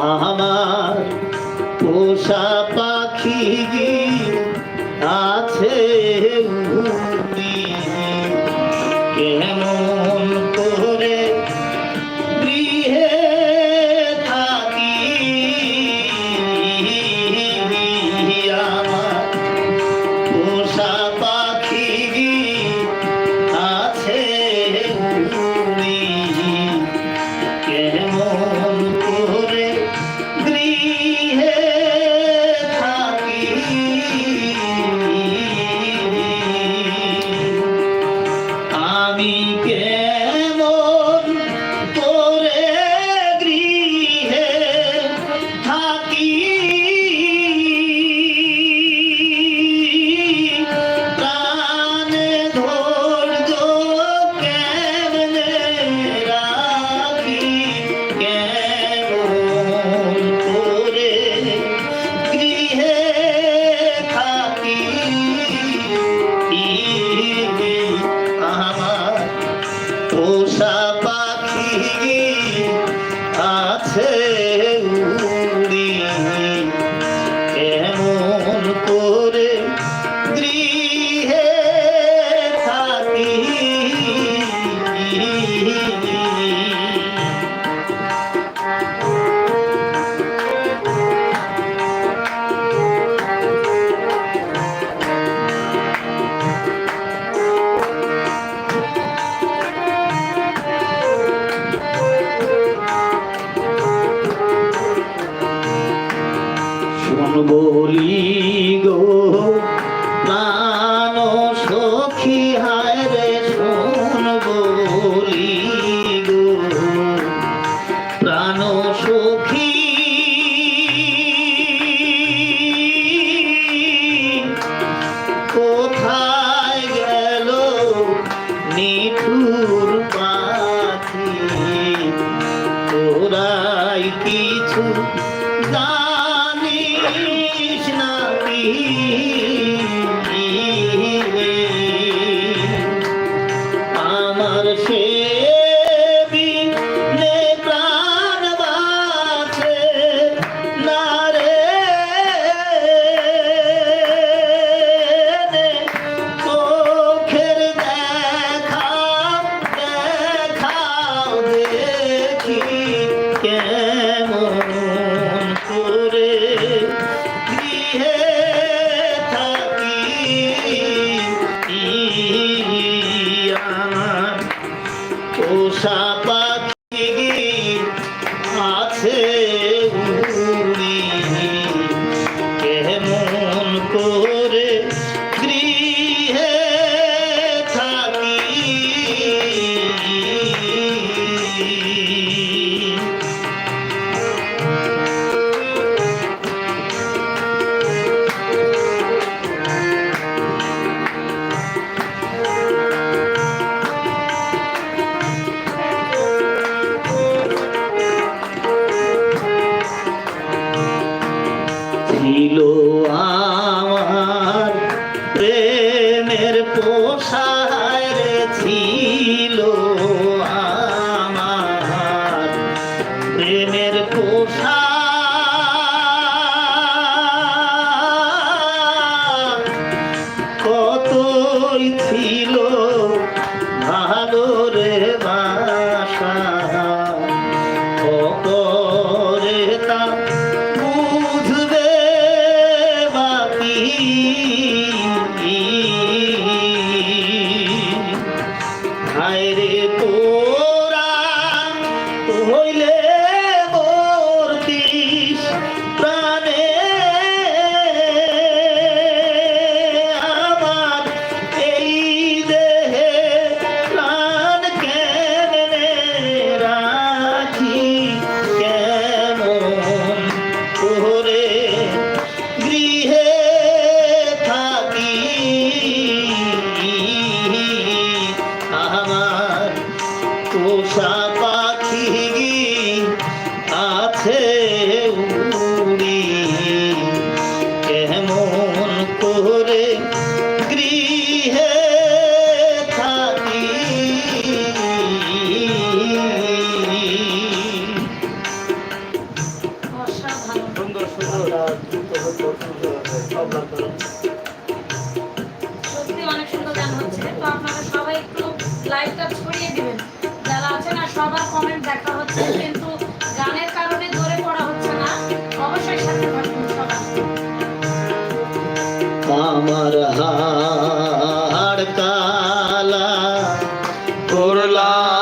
আমার পোষা পাখি আছে উড়ি। রে করলাম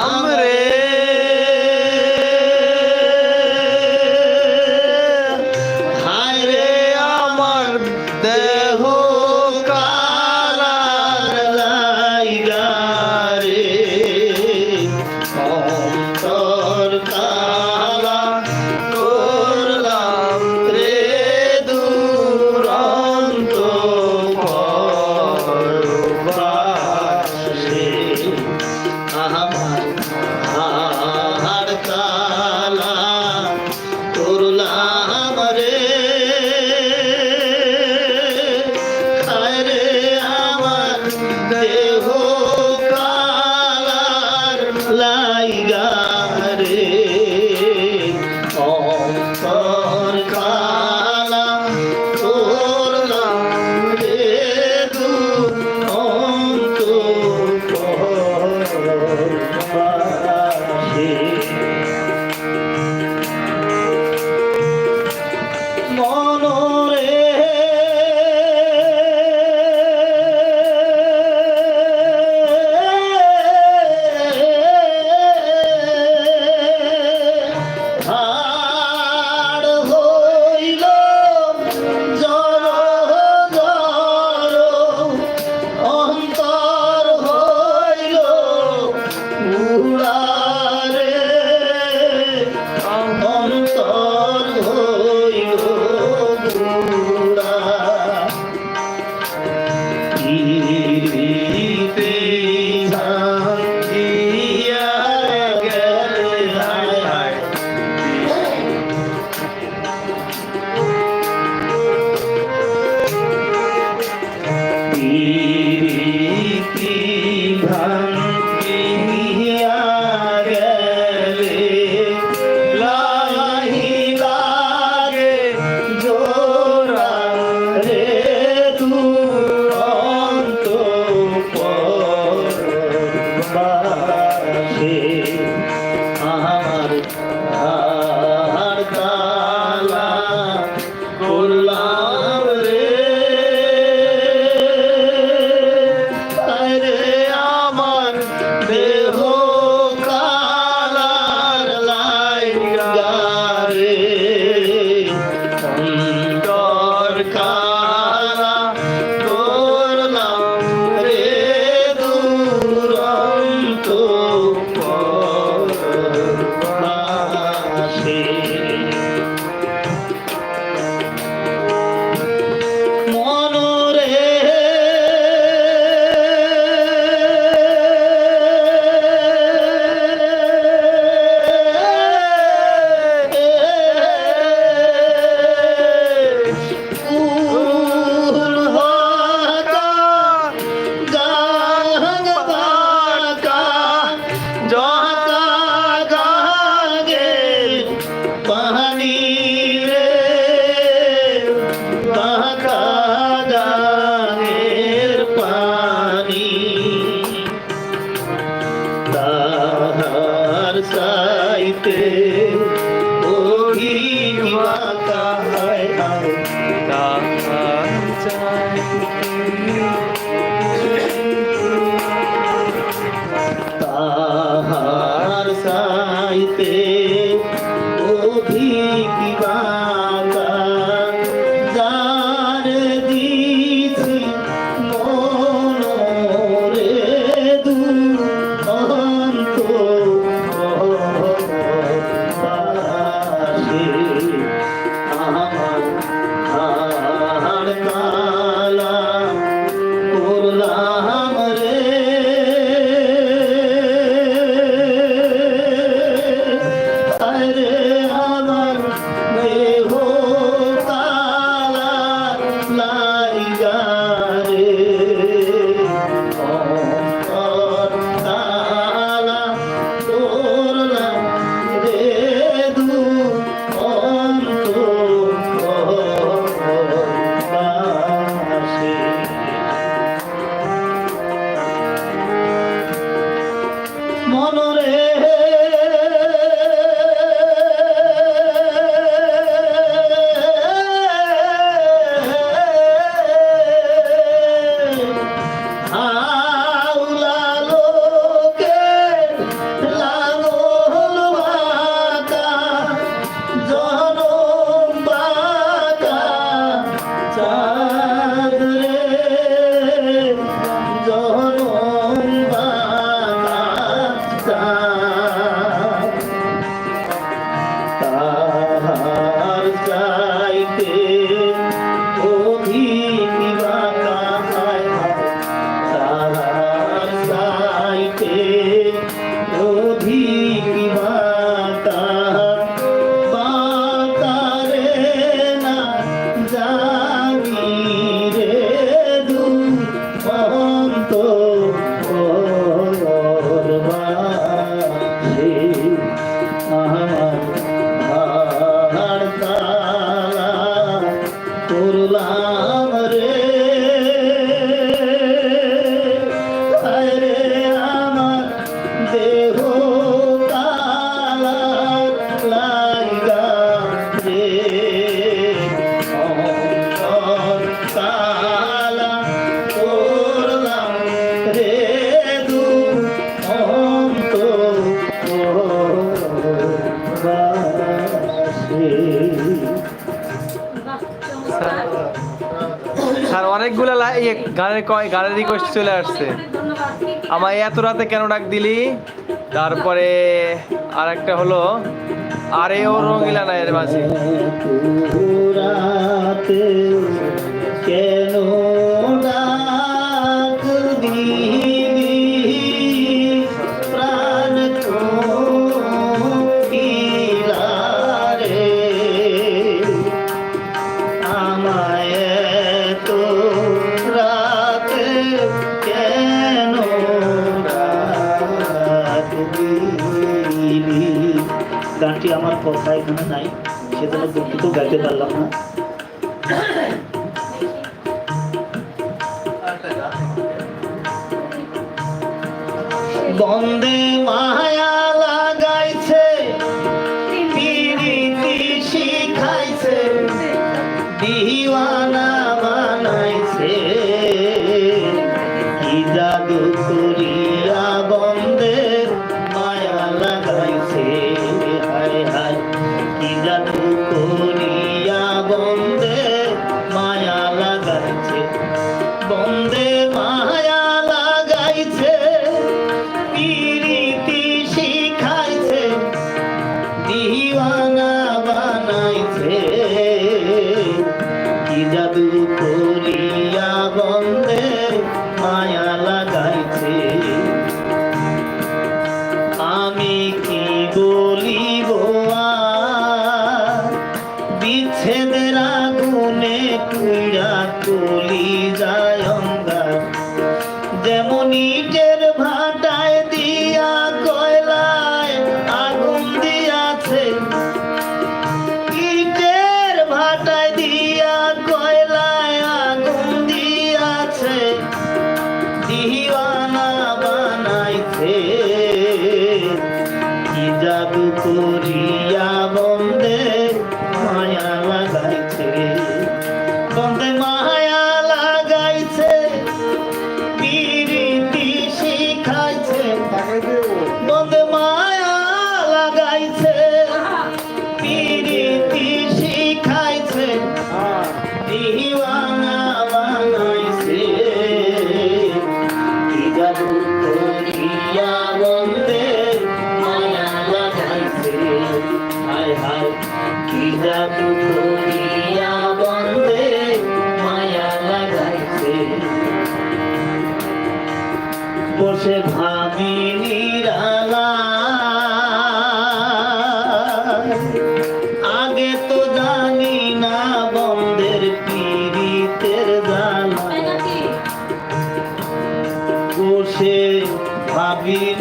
গানের কয় গানের রিকোয়েস্ট চলে আসছে। আমার এত রাতে কেন ডাক দিলি? তারপরে আর একটা হলো, আরে ও রঙিলা নায়ের মাঝে। জন্য দুঃখিত গাইতে পারলাম না। বন্দে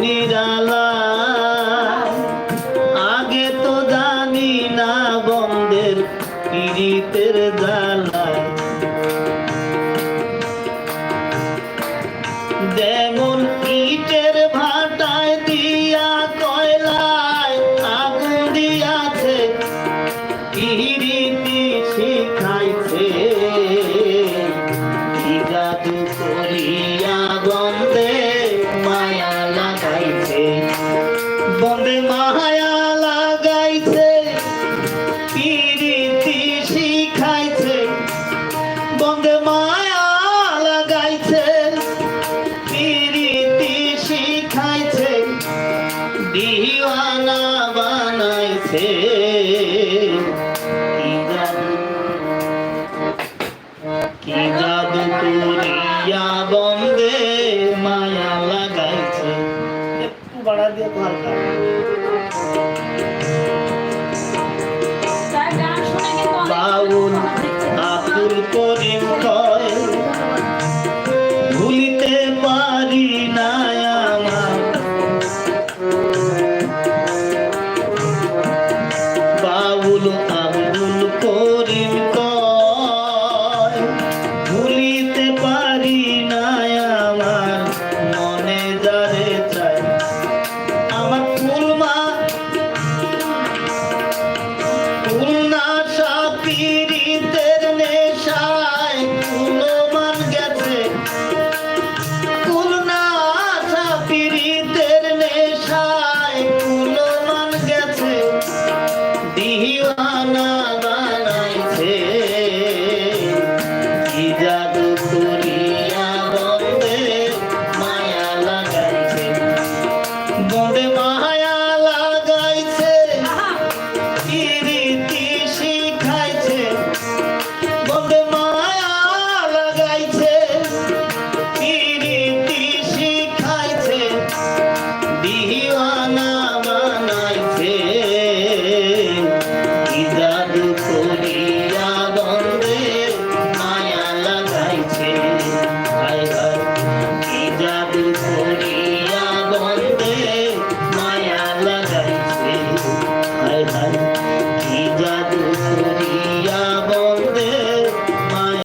নিরালা ভাড়া দিয়ে ঘর খায়